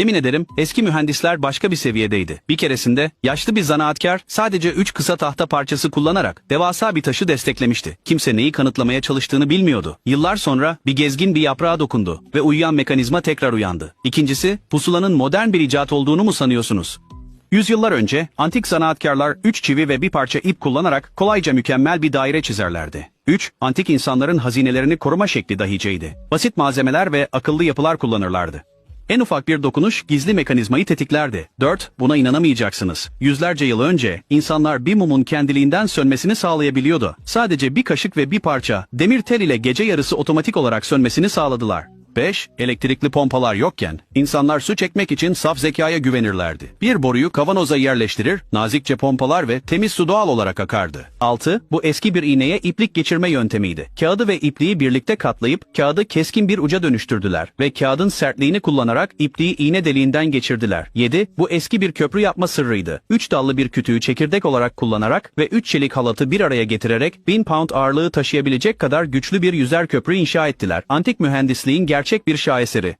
Yemin ederim eski mühendisler başka bir seviyedeydi. Bir keresinde yaşlı bir zanaatkar sadece 3 kısa tahta parçası kullanarak devasa bir taşı desteklemişti. Kimse neyi kanıtlamaya çalıştığını bilmiyordu. Yıllar sonra bir gezgin bir yaprağa dokundu ve uyuyan mekanizma tekrar uyandı. İkincisi, pusulanın modern bir icat olduğunu mu sanıyorsunuz? Yüzyıllar önce antik zanaatkarlar 3 çivi ve bir parça ip kullanarak kolayca mükemmel bir daire çizerlerdi. 3. Antik insanların hazinelerini koruma şekli dahiceydi. Basit malzemeler ve akıllı yapılar kullanırlardı. En ufak bir dokunuş gizli mekanizmayı tetiklerdi. 4. Buna inanamayacaksınız. Yüzlerce yıl önce insanlar bir mumun kendiliğinden sönmesini sağlayabiliyordu. Sadece bir kaşık ve bir parça demir tel ile gece yarısı otomatik olarak sönmesini sağladılar. 5. Elektrikli pompalar yokken insanlar su çekmek için saf zekaya güvenirlerdi. Bir boruyu kavanoza yerleştirir, nazikçe pompalar ve temiz su doğal olarak akardı. 6. Bu eski bir iğneye iplik geçirme yöntemiydi. Kağıdı ve ipliği birlikte katlayıp kağıdı keskin bir uca dönüştürdüler ve kağıdın sertliğini kullanarak ipliği iğne deliğinden geçirdiler. 7. Bu eski bir köprü yapma sırrıydı. 3 dallı bir kütüğü çekirdek olarak kullanarak ve 3 çelik halatı bir araya getirerek 1000 pound ağırlığı taşıyabilecek kadar güçlü bir yüzer köprü inşa ettiler. Antik mühendisliğin gerçek bir şaheseri.